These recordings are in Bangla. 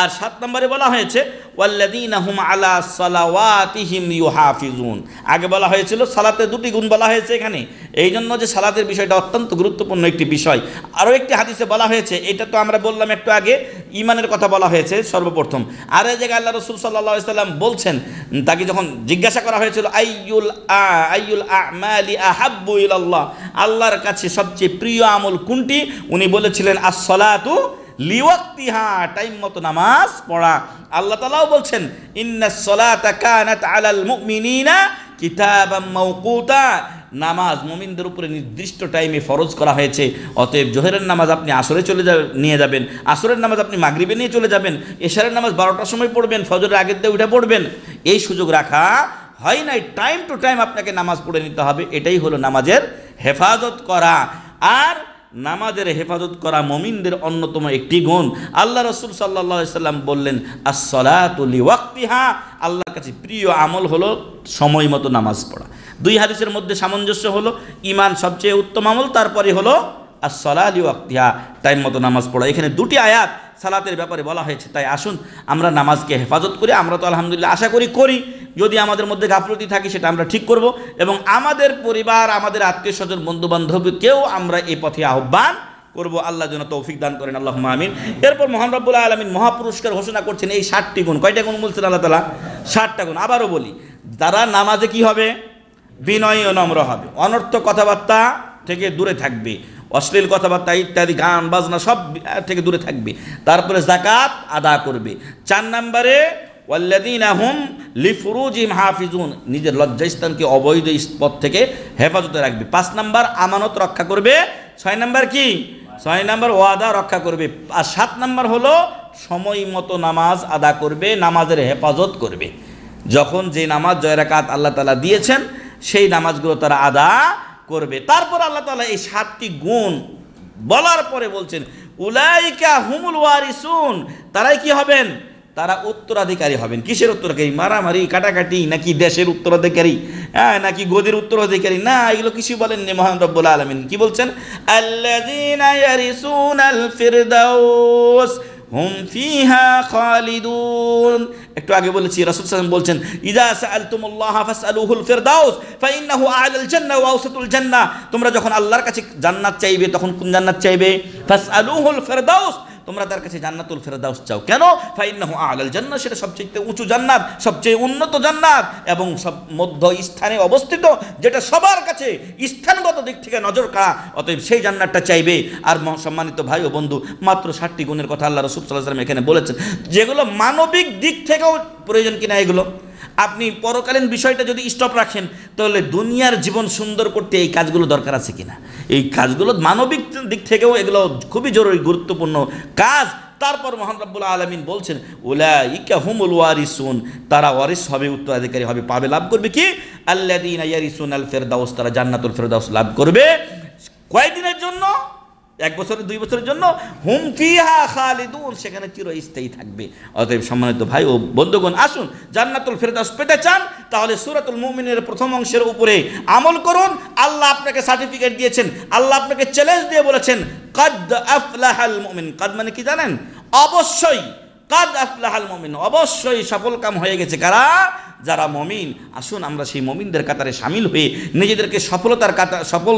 আর সাত নম্বরে বলা হয়েছে আলা সালাওয়াতিহিম ইউহাফিজুন আগে বলা হয়েছিল সালাতে দুটি গুণ বলা হয়েছে এখানে। এই জন্য যে সালাতের বিষয়টা অত্যন্ত গুরুত্বপূর্ণ একটি বিষয়। আরও একটি হাদিসে বলা হয়েছে, এটা তো আমরা বললাম একটু আগে ইমানের কথা বলা হয়েছে সর্বপ্রথম। আর এই জায়গায় আল্লাহ রসুল সাল্লাহ সাল্লাম বলছেন, তাকে যখন জিজ্ঞাসা করা হয়েছিল, আইয়ুল আ, আইয়ুল আমালি আহাব্বু ইলাল্লাহ? আল্লাহর কাছে সবচেয়ে প্রিয় আমল কোনটি? উনি বলেছিলেন, আসসালাতু লিওয়াক্তিহা টাইম মতো নামাজ পড়া। আল্লাহ তালাও বলছেন, ইন্না সলাতা কানাত আলাল মুমিনিনা কিতাবাম মাওকুতা। নামাজ মুমিনদের উপরে নির্দিষ্ট টাইমে ফরজ করা হয়েছে। অতএব জোহরের নামাজ আপনি আসরে চলে যাবেন নিয়ে যাবেন, আসরের নামাজ আপনি মাগরিবে নিয়ে চলে যাবেন, এশারের নামাজ বারোটার সময় পড়বেন, ফজরের আগের দিয়ে উঠে পড়বেন। এই সুযোগ রাখা হয় নাই টাইম টু টাইম আপনাকে নামাজ পড়ে নিতে হবে। এটাই হলো নামাজের হেফাজত করা। আর নামাজের হেফাজত করা মমিনদের অন্যতম একটি গুণ। আল্লাহ রসুল সাল্লা সাল্লাম বললেন আসলাতুলি ওয়াক্তিহা আল্লাহর কাছে প্রিয় আমল হলো সময় মতো নামাজ পড়া। দুই হাদিসের মধ্যে সামঞ্জস্য হলো ইমান সবচেয়ে উত্তম আমল, তারপরে হলো আসলা আলী ওয়াক্তিহা টাইম মতো নামাজ পড়া। এখানে দুটি আয়াত সালাতের ব্যাপারে বলা হয়েছে। তাই আসুন, আমরা নামাজকে হেফাজত করি, আমরা তো আলহামদুলিল্লাহ আশা করি করি, যদি আমাদের মধ্যে গাফলতি থাকে সেটা আমরা ঠিক করব এবং আমাদের পরিবার, আমাদের আত্মীয় স্বজন বন্ধু বান্ধবকেও আমরা এই পথে আহ্বান করব। আল্লাহ যেন তৌফিক দান করেন আল্লাহ আমিন। এরপর মহান রব্বুল্লাহ আলমিন মহাপুরস্কার ঘোষণা করছেন, এই ষাটটি গুণ। কয়টা গুণ বলছেন আল্লাহ তালা ষাটটা গুণ। আবারও বলি তারা নামাজে কি হবে? বিনয় ও নম্র হবে। অনর্থ কথাবার্তা থেকে দূরে থাকবে। অশ্লীল কথাবার্তা ইত্যাদি, গান, বাজনা, সব থেকে দূরে থাকবে। তারপরে জাকাত আদা করবে। চার নম্বরে ওয়াল্লাদিন আহম লিফরুজিম হাফিজুন, নিজের লজ্জাস্থানকে অবৈধ পথ থেকে হেফাজতে রাখবে। পাঁচ নাম্বার, আমানত রক্ষা করবে। ছয় নাম্বার কি? ছয় নাম্বার, ওয়াদা রক্ষা করবে। আর সাত নাম্বার হলো, সময় মতো নামাজ আদা করবে, নামাজের হেফাজত করবে। যখন যে নামাজ জয়রাকাত আল্লাহ তালা দিয়েছেন, সেই নামাজগুলো তারা আদা করবে। তারপর আল্লাহ তালা এই সাতটি গুণ বলার পরে বলছেন, উলাইকা হুমুল ওয়ারিসুন। তারাই কি হবেন? তারা উত্তরাধিকারী হবেন। কিসের উত্তরাধিকারী? মারামারি, কাটাকাটি নাকি দেশের উত্তরাধিকারী? হ্যাঁ নাকি গদির উত্তরাধিকারী? না, এগুলো কিছু বলেননি মহান রব্বুল আলমিন। কি বলছেন? ফিরদাউস। হুম ফিহা খালিদুন। একটু আগে বলেছি, রাসূল সাল্লাল্লাহু বলছেন ইজা সাআলতুমুল্লাহ ফাসআলুহুল ফিরদাউস, ফাইন্নাহু আলাল জান্নাহ ওয়া আওসাতুল জান্নাহ তোমরা যখন আল্লাহর কাছে জান্নাত চাইবে, তখন কোন জান্নাত চাইবে? ফাসআলুহুল ফিরদাউস। তোমরা তার কাছে জান্নাতুল ফেরদাউস চাও। কেন? ফাইন্নাহু আলাল জান্নাত সেটা সবচেয়ে উঁচু জান্নাত, সবচেয়ে উন্নত জান্নাত এবং সব মধ্য স্থানে অবস্থিত, যেটা সবার কাছে স্থানগত দিক থেকে নজর কাড়া। অতএব সেই জান্নাতটা চাইবে। আর সম্মানিত ভাই ও বন্ধু, মাত্র ষাটটি গুণের কথা আল্লাহ রসুল সাল্লাহ সাল্লাম এখানে বলেছেন, যেগুলো মানবিক দিক থেকেও প্রয়োজন কিনা এগুলো? আপনি পরকালীন বিষয়টা যদি স্টপ রাখেন, তাহলে দুনিয়ার জীবন সুন্দর করতে এই কাজগুলো দরকার আছে কিনা? এই কাজগুলো মানবিক দিক থেকেও এগুলো খুবই জরুরি, গুরুত্বপূর্ণ কাজ। তারপর মোহান রব্বুল আলমিন বলছেন ওলা ইকা হুমুল ওয়ারিসুন। তারা ওয়ারিস হবে, উত্তরাধিকারী হবে, পাবে, লাভ করবে কি? আল্লাদিন ইয়ারিসুন আল ফেরদাউস, তারা জান্নাতুল ফেরদাউস লাভ করবে। কয়দিনের জন্য? এক বছরের দুই বছরের জন্য হুমফিহা খালিদুন, সেখানে চিরস্থায়ী থাকবে। অতএব সম্মানিত ভাই ও বন্ধুগণ, আসুন, জান্নাতুল ফেরদাউস পেতে চান, তাহলে সূরাতুল মুমিনের প্রথম অংশের উপরে আমল করুন। আল্লাহ আপনাকে সার্টিফিকেট দিয়েছেন, আল্লাহ আপনাকে চ্যালেঞ্জ দিয়ে বলেছেন, কাদ আফলাহাল মুমিন। কাদ মানে কি জানেন? অবশ্যই কাদ আফলাহাল মুমিন। অবশ্যই সফল কাম হয়ে গেছে কারা? যারা মমিন। আসুন আমরা সেই মমিনদের কাতারে সামিল হয়ে নিজেদেরকে সফলতার কাতার সফল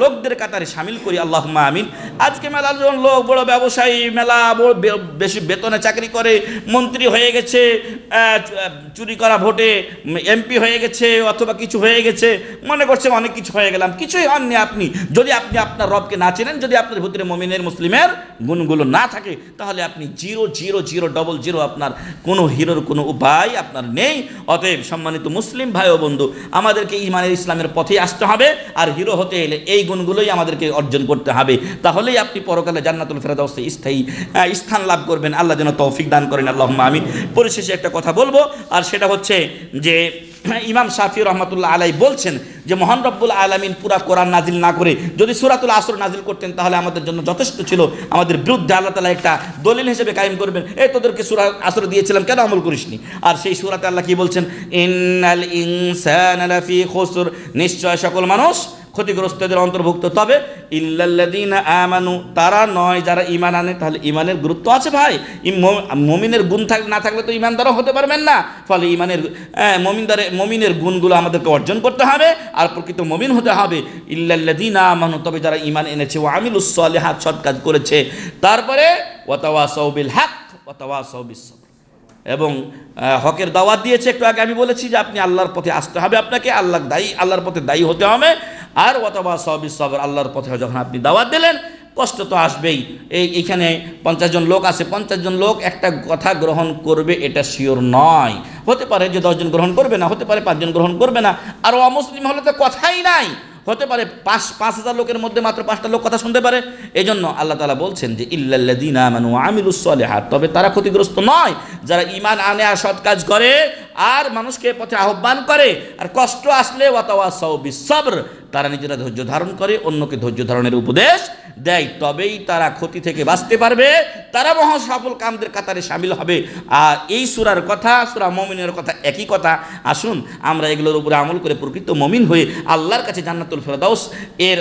লোকদের কাতারে সামিল করি। আল্লাহ আমিন। আজকে মেলার জন লোক, বড় ব্যবসায়ী, মেলা বেশি বেতনে চাকরি করে, মন্ত্রী হয়ে গেছে চুরি করা ভোটে, এমপি হয়ে গেছে, অথবা কিছু হয়ে গেছে। মনে করছে অনেক কিছু হয়ে গেলাম। কিছুই হননি আপনি। যদি আপনি আপনার রবকে না চেনেন, যদি আপনার ভিতরে মমিনের, মুসলিমের গুণগুলো না থাকে, তাহলে আপনি zero zero zero double zero আপনার কোনো হিরোর কোনো উপায় আপনার নেই। অতএব সম্মানিত মুসলিম ভাই ও বন্ধু, আমাদেরকে ইমানের ইসলামের পথে আসতে হবে, আর হিরো হতে এলে এই গুণগুলোই আমাদেরকে অর্জন করতে হবে। তাহলেই আপনি পরকালে জান্নাতুল ফেরদাউসে স্থায়ী স্থান লাভ করবেন। আল্লাহ যেন তৌফিক দান করেন। আল্লাহ আমি পরিশেষে একটা কথা বলব, আর সেটা হচ্ছে যে ইমাম শাফি রহমতুল্লাহ আলাই বলছেন যে, মহান রব্বুল আলমিন পুরা কোরআন নাজিল না করে যদি সুরাতুল আসর নাজিল করতেন, তাহলে আমাদের জন্য যথেষ্ট ছিল। আমাদের বিরুদ্ধে আল্লাহ তালা একটা দলিল হিসেবে কায়েম করবেন। এই তোদেরকে সুরা আসর দিয়েছিলাম, কেন আমল করিসনি? আর সেই সুরাতে আল্লাহ কি বলছেন? ইন্নাল ইনসান নিশ্চয় সকল মানুষ ক্ষতিগ্রস্তদের অন্তর্ভুক্ত। তবে ইল্লাল্লাদিন আমানু, তারা নয় যারা ইমান আনে, তাহলে ইমানের গুরুত্ব আছে ভাই। মমিনের গুণ থাক, না থাকলে তো ইমানদারও হতে পারবেন না। ফলে ইমানের মমিনদারে, মমিনের গুণগুলো আমাদেরকে অর্জন করতে হবে আর প্রকৃত মমিন হতে হবে। ইল্লাল্লাদিন আমানু, তবে যারা ইমান এনেছে ও আমিল আমিলুস সালিহাত, সৎ কাজ করেছে, তারপরে ওয়াতাওয়াসাউ বিল হক ওয়াতাওয়াসাউ বিস সবর। এবং হকের দাওয়াত দিয়েছে, একটু আগে আমি বলেছি যে আপনি আল্লাহর পথে আসতে হবে আপনাকে আল্লাহ দায়ী, আল্লাহর পথে দায়ী হতে হবে। আর ওয়াতাবা সবই সবর আল্লাহর পথে যখন আপনি দাওয়াত দিলেন, কষ্ট তো আসবেই। এই এখানে পঞ্চাশ জন লোক আছে, পঞ্চাশ জন লোক একটা কথা গ্রহণ করবে, এটা শিওর নয়। হতে পারে যে দশজন গ্রহণ করবে না, হতে পারে পাঁচজন গ্রহণ করবে না। আর অমুসলিম হলে তো কথাই নাই। হতে পারে পাঁচ পাঁচ হাজার লোকের মধ্যে মাত্র পাঁচটা লোক কথা শুনতে পারে। এই জন্য আল্লাহ তালা বলছেন যে ইল্লাল্লাদিন আমানু আমিলুসলেহাত তবে তারা ক্ষতিগ্রস্ত নয়। যারা ইমান আনে আর সৎ কাজ করে, আর মানুষকে পথে আহ্বান করে, আর কষ্ট আসলে ওয়াতাওয়াসাউ বিসবর তারা নিজেরা ধৈর্য ধারণ করে, অন্যকে ধৈর্য ধারণের উপদেশ দেয়। তবেই তারা ক্ষতি থেকে বাঁচতে পারবে। তারা মহা সফল কামদের কাতারে সামিল হবে। আর এই সুরার কথা, সুরা মমিনের কথা একই কথা। আসুন, আমরা এগুলোর উপরে আমল করে প্রকৃত মমিন হয়ে আল্লাহর কাছে জান্নাতুল ফেরদাউস এর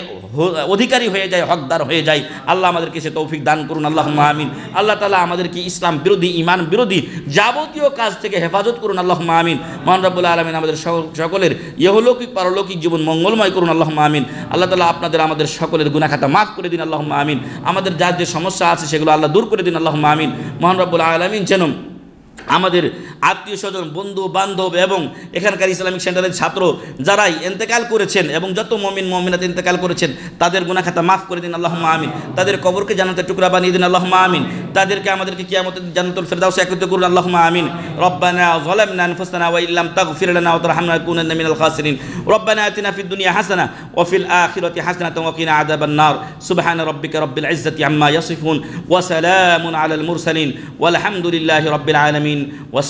অধিকারী হয়ে যায়, হকদার হয়ে যায়। আল্লাহ আমাদেরকে সে তৌফিক দান করুন আল্লাহ আমিন। আল্লাহ তালা আমাদেরকে ইসলাম বিরোধী ইমান বিরোধী যাবতীয় কাজ থেকে হেফাজত করুন আল্লাহ আমিন। মহান আলমিন আমাদের সকলের ইহলৌকিক, পারলৌকিক জীবন মঙ্গলময় করুন, আল্লাহ আমিন। আল্লাহ তালা আপনাদের, আমাদের সকলের গুনাখাতা মাফ করে দিন আল্লাহ আমিন। আমাদের যার যে সমস্যা আছে সেগুলো আল্লাহ দূর করে দিন আল্লাহ আমিন। মহান রব্বুল আলমিন যেন আমাদের আত্মীয় স্বজন, বন্ধু, বান্ধব এবং এখানকার ইসলামিক সেন্টারের ছাত্র যারাই এন্তেকাল করেছেন এবং যত মমিন, মমিনাতে এন্তেকাল করেছেন, তাদের গুণাখাতা মাফ করে দিন আল্লাহ আমিন। তাদের কবরকে জানাতে টুকরা বানিয়ে দিন আল্লাহ আমিন। তাদেরকে আমাদেরকে কিয়ামত জান্নাতুল ফেরদাউস একত্রিত করুন আল্লাহ আমিন। রব্বানা যালামনা আনফুসানা ওয়া ইল্লাম তাগফির লানা ওয়া তারহামনা নাকুনান্না মিনাল খাসিরিন। রব্বানা আতিনা ফিদ দুনিয়া হাসানা ওয়া ফিল আখিরাতি হাসানাতান ওয়া কিনা আযাবান নার। সুবহান রাব্বিকা রাব্বিল ইজ্জাতি আম্মা ইয়াসিফুন। ওয়া সালামুন আলাল মুরসালিন। ওয়াল হামদুলিল্লাহি রাব্বিল আলামিন। ওয়াস